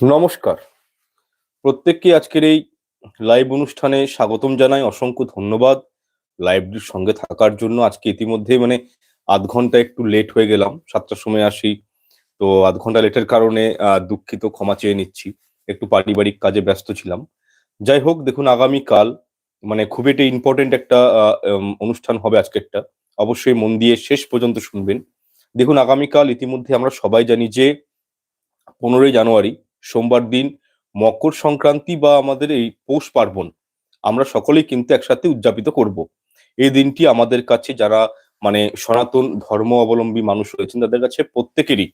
নমস্কার। প্রত্যেককে আজকের এই লাইভ অনুষ্ঠানে স্বাগতম জানাই, অসংখ্য ধন্যবাদ। লাইভটির সঙ্গে থাকার জন্য আজকে ইতিমধ্যে মানে আধ ঘণ্টা একটু লেট হয়ে গেলাম, সাতটার সময় আসি। তো আধ ঘণ্টা লেটের কারণে দুঃখিত, ক্ষমা চেয়ে নিচ্ছি। একটু পারিবারিক কাজে ব্যস্ত ছিলাম। যাই হোক, দেখুন, আগামীকাল মানে খুব একটা ইম্পর্টেন্ট একটা অনুষ্ঠান হবে আজকেরটা। অবশ্যই মন দিয়ে শেষ পর্যন্ত শুনবেন। দেখুন, আগামীকাল ইতিমধ্যে আমরা সবাই জানি যে পনেরোই জানুয়ারি সোমবার দিন মকর সংক্রান্তি বা আমাদের এই পৌষ পার্বণ, আমরা সকলেই কিন্তু একসাথে উদযাপিত করব। এই দিনটি আমাদের কাছে যারা মানে সনাতন ধর্ম অবলম্বী মানুষ রয়েছেন, তাদের কাছে প্রত্যেকেরই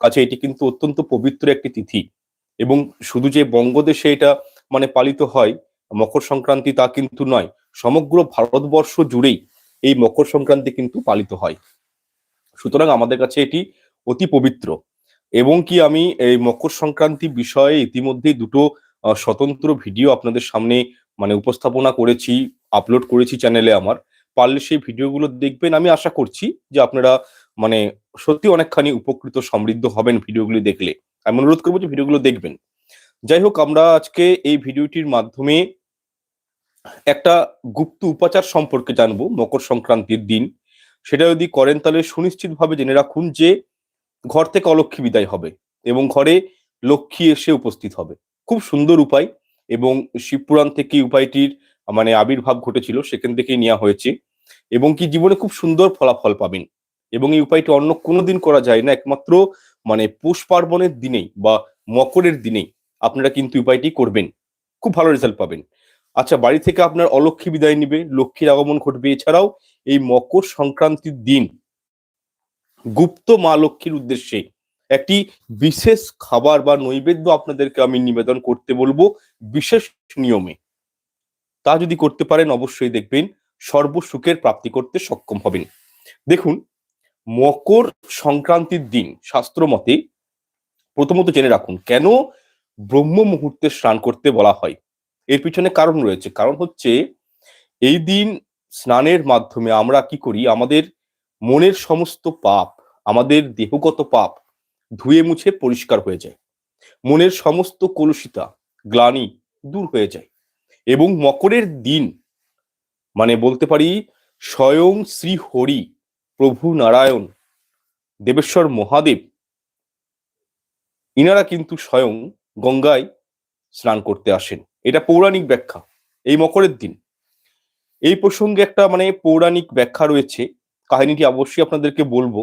কাছে এটি কিন্তু অত্যন্ত পবিত্র একটি তিথি। এবং শুধু যে বঙ্গদেশে এটা মানে পালিত হয়, মকর সংক্রান্তি তা কিন্তু নয়, সমগ্র ভারতবর্ষ জুড়েই এই মকর সংক্রান্তি কিন্তু পালিত হয়। সুতরাং আমাদের কাছে এটি অতি পবিত্র। এবং কি আমি এই মকর সংক্রান্তি বিষয়ে ইতিমধ্যেই দুটো স্বতন্ত্র ভিডিও আপনাদের সামনে মানে উপস্থাপনা করেছি আপলোড করেছি চ্যানেলে আমার। পারলে সেই ভিডিওগুলো দেখবেন। আমি আশা করছি যে আপনারা মানে সত্যি অনেকখানি উপকৃত, সমৃদ্ধ হবেন ভিডিওগুলি দেখলে। আমি অনুরোধ করব যে ভিডিওগুলো দেখবেন। যাই হোক, আমরা আজকে এই ভিডিওটির মাধ্যমে একটা গুপ্ত উপাচার সম্পর্কে জানব, মকর সংক্রান্তির দিন। সেটা যদি করেন তাহলে সুনিশ্চিতভাবে জেনে রাখুন যে ঘর থেকে অলক্ষ্মী বিদায় হবে এবং ঘরে লক্ষ্মী এসে উপস্থিত হবে। খুব সুন্দর উপায় এবং শিবপুরাণ থেকে উপায়টির মানে আবির্ভাব ঘটেছিল, সেখান থেকেই নেওয়া হয়েছে এবং কি জীবনে খুব সুন্দর ফলাফল পাবেন। এবং এই উপায়টি অন্য কোনো দিন করা যায় না, একমাত্র মানে পৌষ পার্বণের দিনেই বা মকরের দিনেই আপনারা কিন্তু উপায়টি করবেন। খুব ভালো রেজাল্ট পাবেন। আচ্ছা বাড়ি থেকে আপনার অলক্ষ্মী বিদায় নিবে, লক্ষ্মীর আগমন ঘটবে। এছাড়াও এই মকর সংক্রান্তির দিন গুপ্ত মা লক্ষ্মীর উদ্দেশ্যে একটি বিশেষ খাবার বা নৈবেদ্য আপনাদেরকে আমি নিবেদন করতে বলব বিশেষ নিয়মে। তা যদি করতে পারেন অবশ্যই দেখবেন সর্বসুখের প্রাপ্তি করতে সক্ষম হবেন। দেখুন, মকর সংক্রান্তির দিন শাস্ত্র মতে প্রথমত জেনে রাখুন, কেন ব্রহ্ম মুহূর্তে স্নান করতে বলা হয়? এর পিছনে কারণ রয়েছে। কারণ হচ্ছে, এই দিন স্নানের মাধ্যমে আমরা কি করি? আমাদের মনের সমস্ত পাপ, আমাদের দেহগত পাপ ধুয়ে মুছে পরিষ্কার হয়ে যায়। মনের সমস্ত কলুষিতা, গ্লানি দূর হয়ে যায় এবং মকরের দিন মানে বলতে পারি স্বয়ং শ্রী হরি প্রভু নারায়ণ, দেবেশ্বর মহাদেব, ইনারা কিন্তু স্বয়ং গঙ্গায় স্নান করতে আসেন। এটা পৌরাণিক ব্যাখ্যা, এই মকরের দিন। এই প্রসঙ্গে একটা মানে পৌরাণিক ব্যাখ্যা রয়েছে। কাহিনীটি অবশ্যই আপনাদেরকে বলব।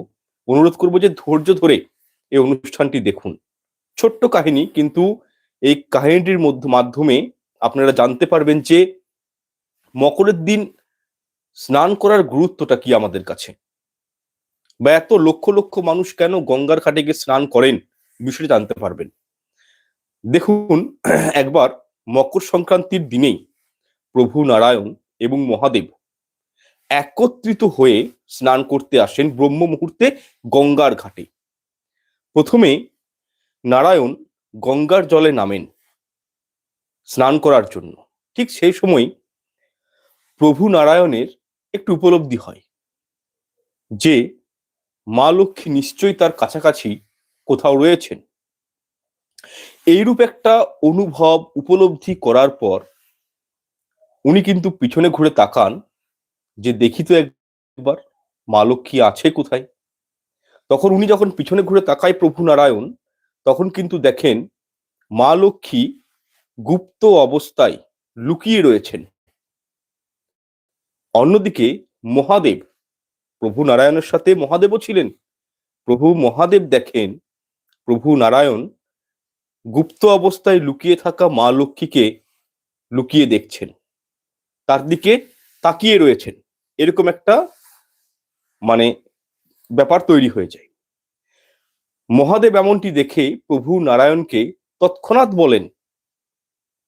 অনুরোধ করব যে ধৈর্য ধরে এই অনুষ্ঠানটি দেখুন। ছোট্ট কাহিনী, কিন্তু এই কাহিনীটির মধ্য, মাধ্যমে আপনারা জানতে পারবেন যে মকরের দিন স্নান করার গুরুত্বটা কি আমাদের কাছে। বা এত লক্ষ লক্ষ মানুষ কেন গঙ্গার ঘাটে গিয়ে স্নান করেন বিষয়টি জানতে পারবেন। দেখুন, একবার মকর সংক্রান্তির দিনেই প্রভু নারায়ণ এবং মহাদেব একত্রিত হয়ে স্নান করতে আসেন ব্রহ্ম মুহূর্তে গঙ্গার ঘাটে। প্রথমে নারায়ণ গঙ্গার জলে নামেন স্নান করার জন্য। ঠিক সেই সময় প্রভু নারায়ণের একটু উপলব্ধি হয় যে মা লক্ষ্মী নিশ্চয়ই তার কাছাকাছি কোথাও রয়েছেন। এইরূপ একটা অনুভব উপলব্ধি করার পর উনি কিন্তু পিছনে ঘুরে তাকান যে দেখি তো একবার, মা লক্ষ্মী আছে কোথায়? তখন উনি যখন পিছনে ঘুরে তাকায় প্রভু নারায়ণ, তখন কিন্তু দেখেন মা লক্ষ্মী গুপ্ত অবস্থায় লুকিয়ে রয়েছেন। অন্যদিকে মহাদেব, প্রভু নারায়ণের সাথে মহাদেবও ছিলেন। প্রভু মহাদেব দেখেন প্রভু নারায়ণ গুপ্ত অবস্থায় লুকিয়ে থাকা মা লক্ষ্মীকে লুকিয়ে দেখছেন। তার দিকে তাকিয়ে রয়েছেন। এরকম একটা মানে ব্যাপার তৈরি হয়ে যায়। মহাদেব এমনটি দেখে প্রভু নারায়ণকে তৎক্ষণাৎ বলেন,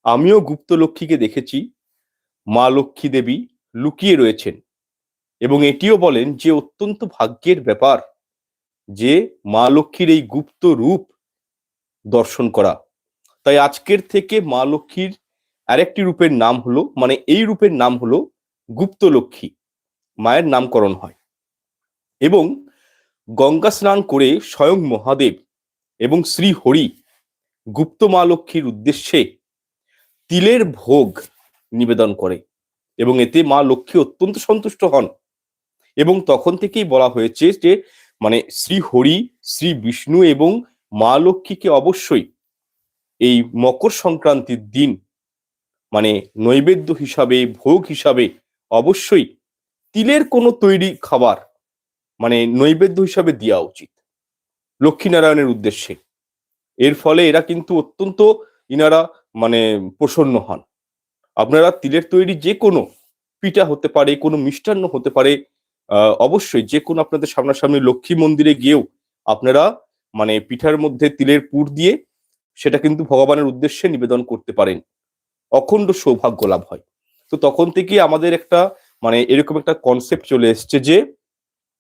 আমিও গুপ্ত লক্ষ্মীকে দেখেছি, মা লক্ষ্মী দেবী লুকিয়ে রয়েছেন এবং এটিও বলেন যে অত্যন্ত ভাগ্যের ব্যাপার যে মা লক্ষ্মীর এই গুপ্ত রূপ দর্শন করা। তাই আজকের থেকে মা লক্ষ্মীর আরেকটি রূপের নাম হলো মানে এই রূপের নাম হলো গুপ্ত লক্ষ্মী। মায়ের নামকরণ হয়। এবং গঙ্গা স্নান করে স্বয়ং মহাদেব এবং শ্রী হরি গুপ্ত মা লক্ষ্মীর উদ্দেশ্যে তিলের ভোগ নিবেদন করে এবং এতে মা লক্ষ্মী অত্যন্ত সন্তুষ্ট হন। এবং তখন থেকেই বলা হয়েছে যে মানে শ্রী হরি, শ্রী বিষ্ণু এবং মা লক্ষ্মীকে অবশ্যই এই মকর সংক্রান্তির দিন মানে নৈবেদ্য হিসাবে, ভোগ হিসাবে অবশ্যই তিলের কোনো তৈরি খাবার মানে নৈবেদ্য হিসাবে দেওয়া উচিত। লক্ষ্মীনারায়ণের উদ্দেশ্যে। এর ফলে এরা কিন্তু অত্যন্ত ইনারা মানে প্রসন্ন হন। আপনারা তিলের তৈরি যে কোনো পিঠা হতে পারে, কোনো মিষ্টান্ন হতে পারে অবশ্যই যে কোনো আপনাদের সামনাসামনি লক্ষ্মী মন্দিরে গিয়েও আপনারা মানে পিঠার মধ্যে তিলের পুর দিয়ে সেটা কিন্তু ভগবানের উদ্দেশ্যে নিবেদন করতে পারেন। অখণ্ড সৌভাগ্য লাভ হয়। তো তখন থেকে আমাদের একটা মানে এরকম একটা কনসেপ্ট চলে এসছে যে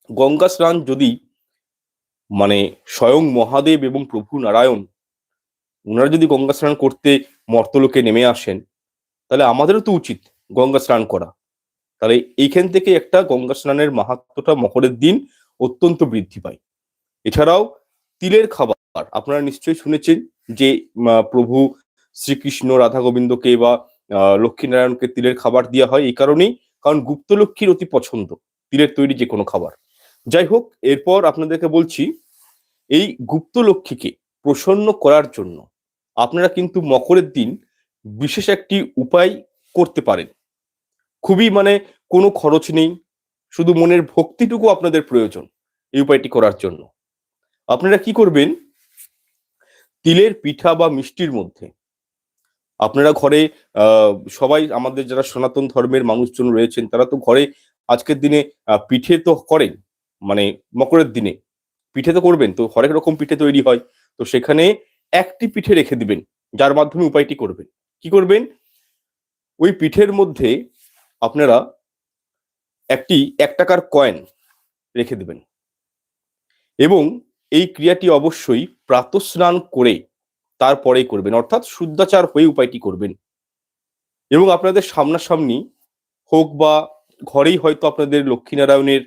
গঙ্গা স্নান যদি মানে স্বয়ং মহাদেব এবং প্রভু নারায়ণ ওনারা যদি গঙ্গা স্নান করতে মর্তলোকে নেমে আসেন, তাহলে আমাদেরও তো উচিত গঙ্গা স্নান করা। তাহলে এইখান থেকে একটা গঙ্গা স্নানের মাহাত্মটা মকরের দিন অত্যন্ত বৃদ্ধি পায়। এছাড়াও তিলের খাবার, আপনারা নিশ্চয়ই শুনেছেন যে প্রভু শ্রীকৃষ্ণ রাধা গোবিন্দকে বা লক্ষ্মীনারায়ণকে তিলের খাবার দেওয়া হয়। এই কারণেই কারণ গুপ্ত লক্ষ্মীর অতি পছন্দ, তিলের তৈরি যে কোনো খাবার। যাই হোক, এরপর আপনাদেরকে বলছি, এই গুপ্ত লক্ষ্মীকে প্রসন্ন করার জন্য আপনারা কিন্তু মকরের দিন বিশেষ একটি উপায় করতে পারেন। খুবই মানে কোনো খরচ নেই, শুধু মনের ভক্তিটুকু আপনাদের প্রয়োজন এই উপায়টি করার জন্য। আপনারা কি করবেন, তিলের পিঠা বা মিষ্টির মধ্যে আপনারা ঘরে সবাই আমাদের যারা সনাতন ধর্মের মানুষজন রয়েছেন, তারা তো ঘরে আজকের দিনে পিঠে তো করেন মানে মকরের দিনে। পিঠে তো করবেন, তো হরেক রকম পিঠে তৈরি হয়। তো সেখানে একটি পিঠে রেখে দিবেন, যার মাধ্যমে উপায়টি করবেন। কি করবেন? ওই পিঠের মধ্যে আপনারা একটি এক টাকার কয়েন রেখে দেবেন। এবং এই ক্রিয়াটি অবশ্যই প্রাতঃস্নান করে তারপরেই করবেন, অর্থাৎ শুদ্ধাচার হয়ে উপায়টি করবেন। এবং আপনাদের সামনাসামনি হোক বা ঘরেই হয়তো আপনাদের লক্ষ্মীনারায়ণের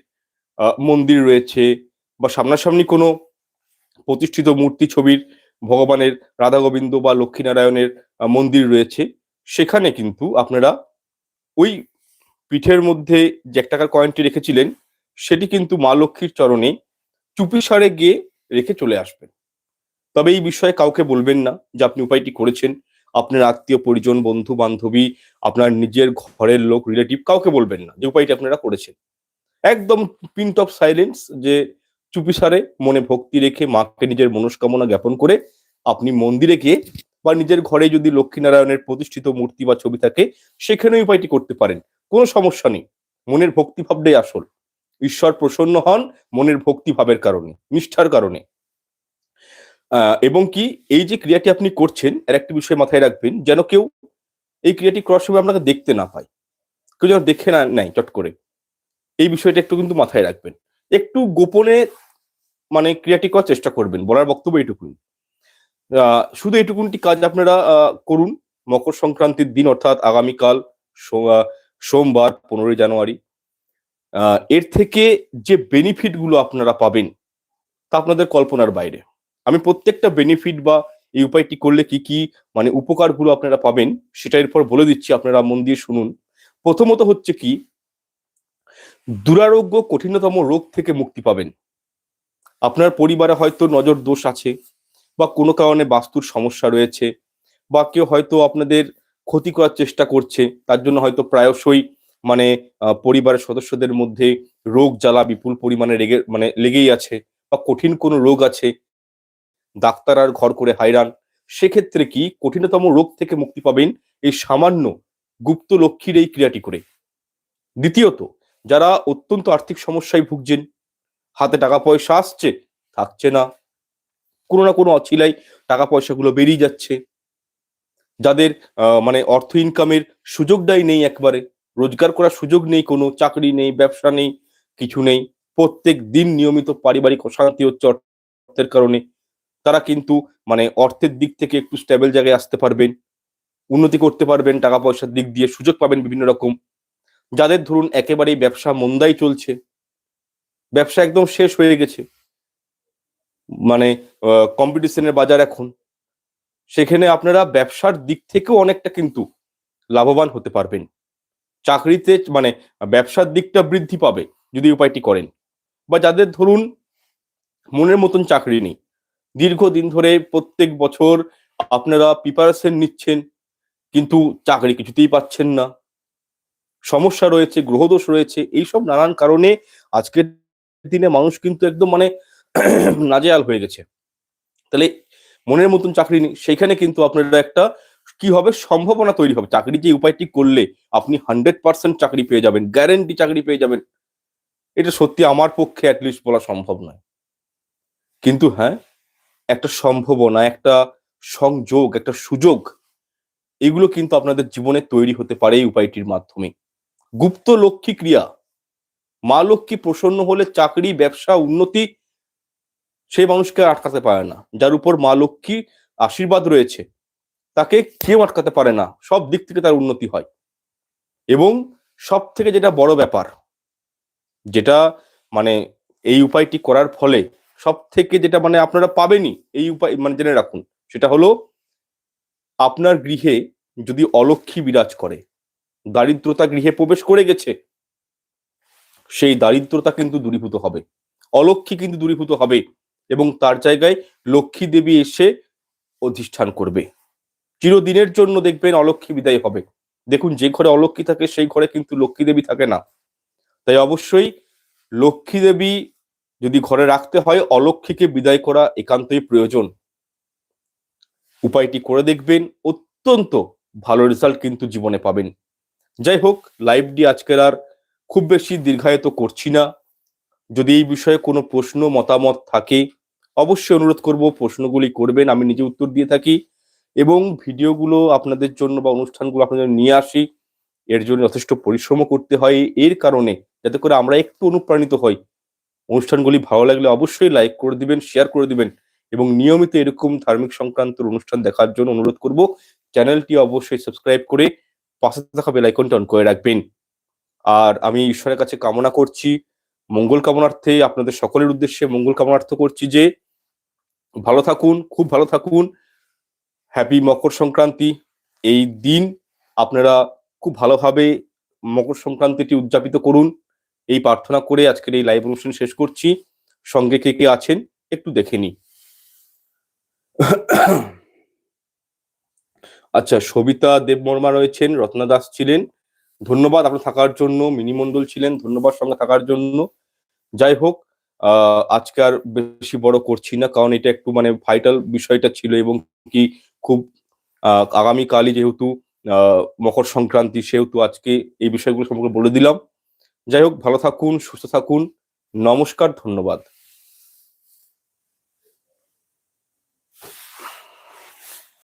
মন্দির রয়েছে বা সামনাসামনি কোনো প্রতিষ্ঠিত মূর্তি ছবির ভগবানের রাধা গোবিন্দ বা লক্ষ্মীনারায়ণের মন্দির রয়েছে, সেখানে কিন্তু আপনারা ওই পিঠের মধ্যে যে এক টাকার কয়েনটি রেখেছিলেন, সেটি কিন্তু মা লক্ষ্মীর চরণে চুপিসারে গিয়ে রেখে চলে আসবেন। তবে এই বিষয়ে কাউকে বলবেন না যে আপনি উপায়টি করেছেন। আপনার আত্মীয়, পরিজন, বন্ধু, বান্ধবী, আপনার নিজের ঘরের লোক রিলেটিভ কাউকে বলবেন না যে উপায়টি আপনারা করেছেন। একদম পিন্ট অফ সাইলেন্স যে চুপিসারে মনে ভক্তি রেখে মাকে নিজের মনস্কামনা জ্ঞাপন করে আপনি মন্দিরে গিয়ে বা নিজের ঘরে যদি লক্ষ্মীনারায়ণের প্রতিষ্ঠিত মূর্তি বা ছবি থাকে সেখানে উপায়টি করতে পারেন। কোনো সমস্যা নেই। মনের ভক্তিভাবটাই আসল। ঈশ্বর প্রসন্ন হন মনের ভক্তিভাবের কারণে, নিষ্ঠার কারণে। এবং কি এই যে ক্রিয়াটি আপনি করছেন এর একটি বিষয় মাথায় রাখবেন যেন কেউ এই ক্রিয়াটি করার সময় আপনাকে দেখতে না পায়। কেউ যেন দেখে না নেয় চট করে। এই বিষয়টা একটু কিন্তু মাথায় রাখবেন। একটু গোপনে মানে ক্রিয়াটি করার চেষ্টা করবেন বলার বক্তব্য এইটুকুই। আহ, শুধু এইটুকুনটি কাজ আপনারা করুন। মকর সংক্রান্তির দিন অর্থাৎ আগামীকাল সোমবার পনেরোই জানুয়ারি। এর থেকে যে বেনিফিটগুলো আপনারা পাবেন তা আপনাদের কল্পনার বাইরে। আমি প্রত্যেকটা বেনিফিট বা এই উপায়টি করলে কি কি মানে উপকারগুলো আপনারা পাবেন, সেটা এরপর বলে দিচ্ছি, আপনারা মন দিয়ে শুনুন। প্রথমত হচ্ছে কি, দুরারোগ্য কঠিনতম রোগ থেকে মুক্তি পাবেন। আপনার পরিবারে হয়তো নজর দোষ আছে, বা কোনো কারণে বাস্তুর সমস্যা রয়েছে, বা কেউ হয়তো আপনাদের ক্ষতি করার চেষ্টা করছে, তার জন্য হয়তো প্রায়শই মানে পরিবারের সদস্যদের মধ্যে রোগ জ্বালা বিপুল পরিমাণে রেগে মানে লেগেই আছে, বা কঠিন কোনো রোগ আছে ডাক্তার আর ঘর করে হাইরান। সেক্ষেত্রে কি কঠিনতম রোগ থেকে মুক্তি পাবেন এই সামান্য গুপ্ত লক্ষ্মীর এই ক্রিয়াটি করে? দ্বিতীয়ত, যারা অত্যন্ত আর্থিক সমস্যায় ভুগছেন, হাতে টাকা পয়সা আসছে, থাকছে না। কোনো না কোনো অছিলাই টাকা পয়সাগুলো বেরিয়ে যাচ্ছে। যাদের মানে অর্থ ইনকামের সুযোগটাই নেই একবারে। রোজগার করার সুযোগ নেই কোনো, চাকরি নেই, ব্যবসা নেই, কিছু নেই। প্রত্যেক দিন নিয়মিত পারিবারিক অশান্তি হচ্ছে অর্থের কারণে। তারা কিন্তু মানে অর্থের দিক থেকে একটু স্টেবল জায়গায় আসতে পারবেন, উন্নতি করতে পারবেন, টাকা পয়সার দিক দিয়ে সুযোগ পাবেন বিভিন্ন রকম। যাদের ধরুন একেবারেই ব্যবসা মন্দাই চলছে, ব্যবসা একদম শেষ হয়ে গেছে মানে কম্পিটিশনের বাজার এখন, সেখানে আপনারা ব্যবসার দিক থেকেও অনেকটা কিন্তু লাভবান হতে পারবেন। চাকরিতে মানে ব্যবসার দিকটা বৃদ্ধি পাবে যদি উপায়টি করেন। বা যাদের ধরুন মনের মতন চাকরি নেই দীর্ঘদিন ধরে প্রত্যেক বছর আপনারা প্রিপারেশন নিচ্ছেন, কিন্তু চাকরি কিছুতেই পাচ্ছেন না। সমস্যা রয়েছে, গ্রহদোষ রয়েছে, এইসব নানান কারণে আজকের দিনে মানুষ কিন্তু একদম মানে নাজেয়াল হয়ে গেছে। তাহলে মনের মতন চাকরি নেই সেখানে কিন্তু আপনারা একটা কি হবে, সম্ভাবনা তৈরি হবে। চাকরি যে উপায়টি করলে আপনি হান্ড্রেড পার্সেন্ট চাকরি পেয়ে যাবেন গ্যারেন্টি চাকরি পেয়ে যাবেন। এটা সত্যি আমার পক্ষে অ্যাটলিস্ট বলা সম্ভব নয়। কিন্তু হ্যাঁ একটা সম্ভাবনা, একটা সংযোগ, একটা সুযোগ, এগুলো কিন্তু আপনাদের জীবনে তৈরি হতে পারে এই উপায়টির মাধ্যমে। গুপ্ত লক্ষ্মী ক্রিয়া, মা লক্ষ্মী প্রসন্ন হলে চাকরি, ব্যবসা, উন্নতি সেই মানুষকে আটকাতে পারে না। যার উপর মা লক্ষ্মী আশীর্বাদ রয়েছে, তাকে কেউ আটকাতে পারে না। সব দিক থেকে তার উন্নতি হয়। এবং সব থেকে যেটা বড় ব্যাপার, যেটা মানে এই উপায়টি করার ফলে সব থেকে যেটা মানে আপনারা পাবেনই এই উপায় মানে জেনে রাখুন, সেটা হলো আপনার গৃহে যদি অলক্ষী বিরাজ করে, দারিদ্রতা গৃহে প্রবেশ করে গেছে, সেই দারিদ্রতা কিন্তু দূরীভূত হবে অলক্ষী কিন্তু দূরীভূত হবে এবং তার জায়গায় লক্ষ্মী দেবী এসে অধিষ্ঠান করবে। চিরদিনের জন্য দেখবেন অলক্ষী বিদায় হবে। দেখুন, যে ঘরে অলক্ষী থাকে, সেই ঘরে কিন্তু লক্ষ্মী দেবী থাকে না। তাই অবশ্যই লক্ষ্মী দেবী যদি ঘরে রাখতে হয় অলক্ষীকে বিদায় করা একান্তই প্রয়োজন। উপায়টি করে দেখবেন, অত্যন্ত ভালো রেজাল্ট কিন্তু জীবনে পাবেন। যাই হোক লাইভটি আজকের আর খুব বেশি দীর্ঘায়িত করছি না। যদি এই বিষয়ে কোনো প্রশ্ন, মতামত থাকে, অবশ্যই অনুরোধ করব, প্রশ্নগুলি করবেন, আমি নিজে উত্তর দিয়ে থাকি এবং ভিডিওগুলো আপনাদের জন্য বা অনুষ্ঠানগুলো আপনাদের নিয়ে আসি। এর জন্য যথেষ্ট পরিশ্রমও করতে হয়। এর কারণে যাতে করে আমরা একটু অনুপ্রাণিত হই। অনুষ্ঠানগুলি ভালো লাগলে অবশ্যই লাইক করে দিবেন শেয়ার করে দিবেন এবং নিয়মিত এরকম ধার্মিক সংক্রান্ত অনুষ্ঠান দেখার জন্য অনুরোধ করব। চ্যানেলটি অবশ্যই সাবস্ক্রাইব করে পাশে থাকা বেল আইকনটা অন করে রাখবেন। আর আমি ঈশ্বরের কাছে কামনা করছি, মঙ্গল কামনার্থে আপনাদের সকলের উদ্দেশ্যে মঙ্গল কামনার্থ করছি যে, ভালো থাকুন, খুব ভালো থাকুন হ্যাপি মকর সংক্রান্তি। এই দিন আপনারা খুব ভালোভাবে মকর সংক্রান্তিটি উদযাপিত করুন। এই প্রার্থনা করে আজকের এই লাইভ অনুষ্ঠান শেষ করছি। সঙ্গে কে কে আছেন একটু দেখে নি আচ্ছা সবিতা দেববর্মা রয়েছেন, রত্না দাস ছিলেন। ধন্যবাদ আপনার থাকার জন্য মিনি মন্ডল ছিলেন, ধন্যবাদ সঙ্গে থাকার জন্য। যাই হোক আজকে আর বেশি বড় করছি না, কারণ এটা একটু মানে ভাইটাল বিষয়টা ছিল এবং কি খুব আগামীকালই যেহেতু মকর সংক্রান্তি, সেহেতু আজকে এই বিষয়গুলো সম্পর্কে বলে দিলাম। যাই হোক ভালো থাকুন সুস্থ থাকুন। নমস্কার ধন্যবাদ।